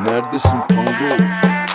Neredesin Pango?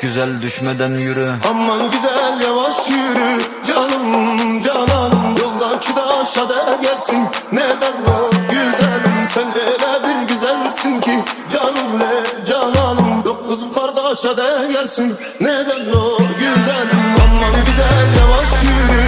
güzel düşmeden yürü. Aman güzel yavaş yürü. Canım cananım Yoldaki taşa değersin neden o güzelim Sen öyle bir güzelsin ki. Canım le cananım Dokuz kardeşe değersin neden o güzelim Aman güzel yavaş yürü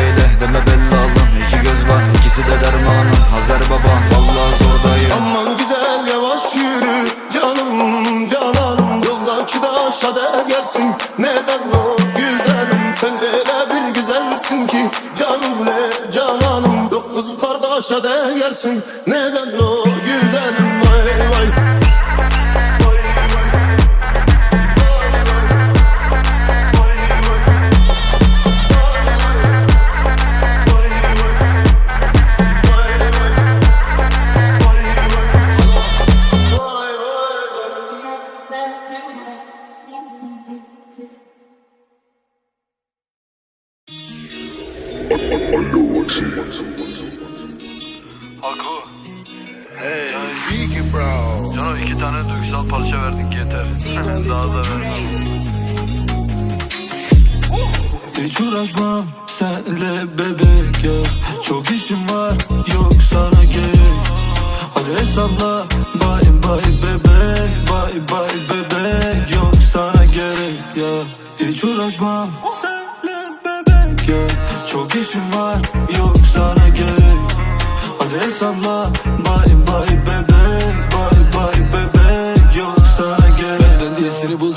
canım le cananım Dokuz kardeşe değersin neden o güzelim vay Haku. Hey. Yani, bro. Cano iki tane duygusal parça verdik yeter. Daha da. Hiç uğraşmam senle bebek ya Çok işim var yok sana gerek Hadi salla bye bye bebek Bye bye bebek yok sana gerek ya Hiç uğraşmam işim var yok sana gerek. Hadi salla bye bye bebek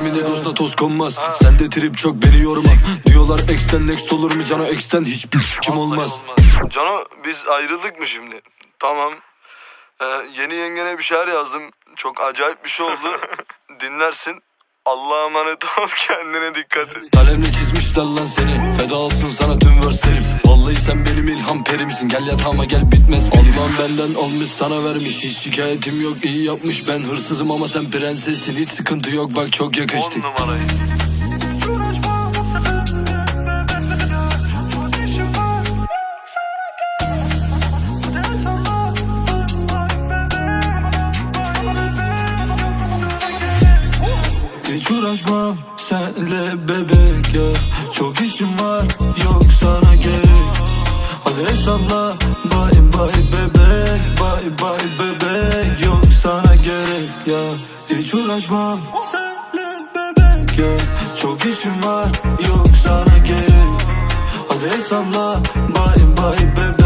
20'de gozla toz konmaz. Sende trip çok beni yorma. Diyorlar exten next olur mu? Cano exten hiçbir kim olmaz. Cano biz ayrıldık mı şimdi? Tamam. Ee, yeni yengene bir şeyler yazdım. Çok acayip bir şey oldu. Dinlersin. Allah'a emanet ol kendine dikkat et. Kalemle çizmişler lan seni. Feda olsun sana tüm verslerim Vallahi sen benim ilham perimsin. Gel yatağıma gel bitmez. Allah'ım benden almış sana vermiş. Hiç şikayetim yok iyi yapmış. Ben hırsızım ama sen prensessin Hiç sıkıntı yok bak çok yakıştık On numarayı. Uğraşmam senle bebek ya. Çok işim var yok sana gerek. Hadi salla bye bye bebek Bay bay bebek Yok sana gerek ya. Hiç uğraşmam Senle bebek ya. Çok işim var Yok sana gerek. Hadi hesapla Bay bay bebek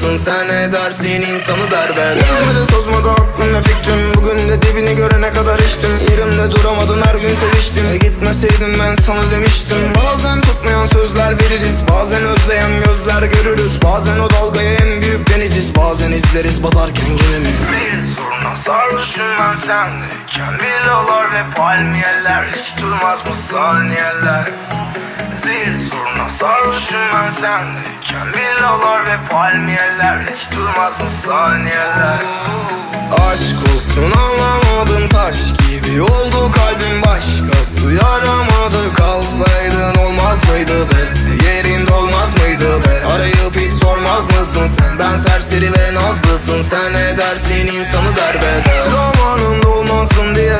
nazlısın sen? Ne dersin? İnsanı derbeder Gezmedi tozmadı aklım ve fikrim. Bugün de dibini görene kadar içtim. Yerimde duramadın her gün seviştim. E Gitmeseydin ben sana demiştim. Bazen tutmayan sözler veririz Bazen özleyen gözler görürüz. Bazen o dalgaya en büyük deniziz Bazen izleriz batarken gemimiz Değil soruna sarhoşum ben sendeyken Villalar ve palmiyeler. Hiç durmaz mı saniyeler? Zil sarhoşum ben sendeyken Villalar ve palmiyeler Hiç durmaz mı saniyeler. Aşk olsun anlamadım taş gibi oldu kalbim başkası yaramadı. Kalsaydın olmaz mıydı be? Yerinde olmaz mıydı be? Arayıp hiç sormaz mısın sen? Ben serseri ve nazlısın. Sen ne dersin insanı derbeder. Zamanında olmasın diye pişmanlığım olmasın diye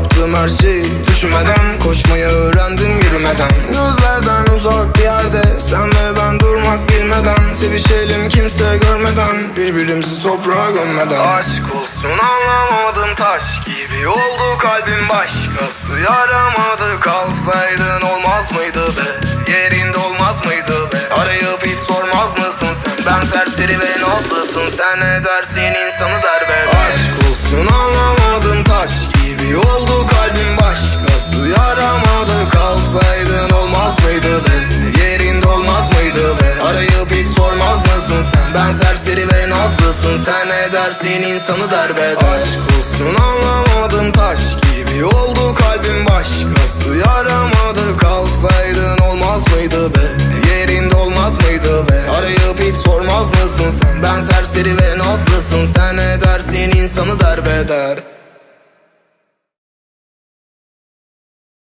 Yaptığım her şeyi düşünmeden koşmayı öğrendim yürümeden. Gözlerden uzak bir yerde sen ve ben durmak bilmeden. Sevişelim kimse görmeden birbirimizi toprağa gömmeden. Aşk olsun anlamadım taş gibi Oldu kalbim. Başkası Yaramadı kalsaydın olmaz mıydı be? Yerinde olmaz mıydı be? Arayıp hiç sormaz mısın sen? Ben serseri ve nazlısın Sen ne dersin insanı derbeder Aşk olsun anlamadım taş gibi oldu kalbim başkası Yaramadı kalsaydın olmaz mıydı be? Yerinde olmaz mıydı be? Arayıp hiç sormaz mısın sen? Ben serseri ve nazlısın sen ne dersin? İnsanı derbeder. Aşk olsun anlamadım taş gibi. Oldu kalbim başkası Yaramadı kalsaydın olmaz mıydı be? Yerinde olmaz mıydı be? Arayıp hiç sormaz mısın sen? Ben serseri ve nazlısın sen ne dersin? İnsanı derbeder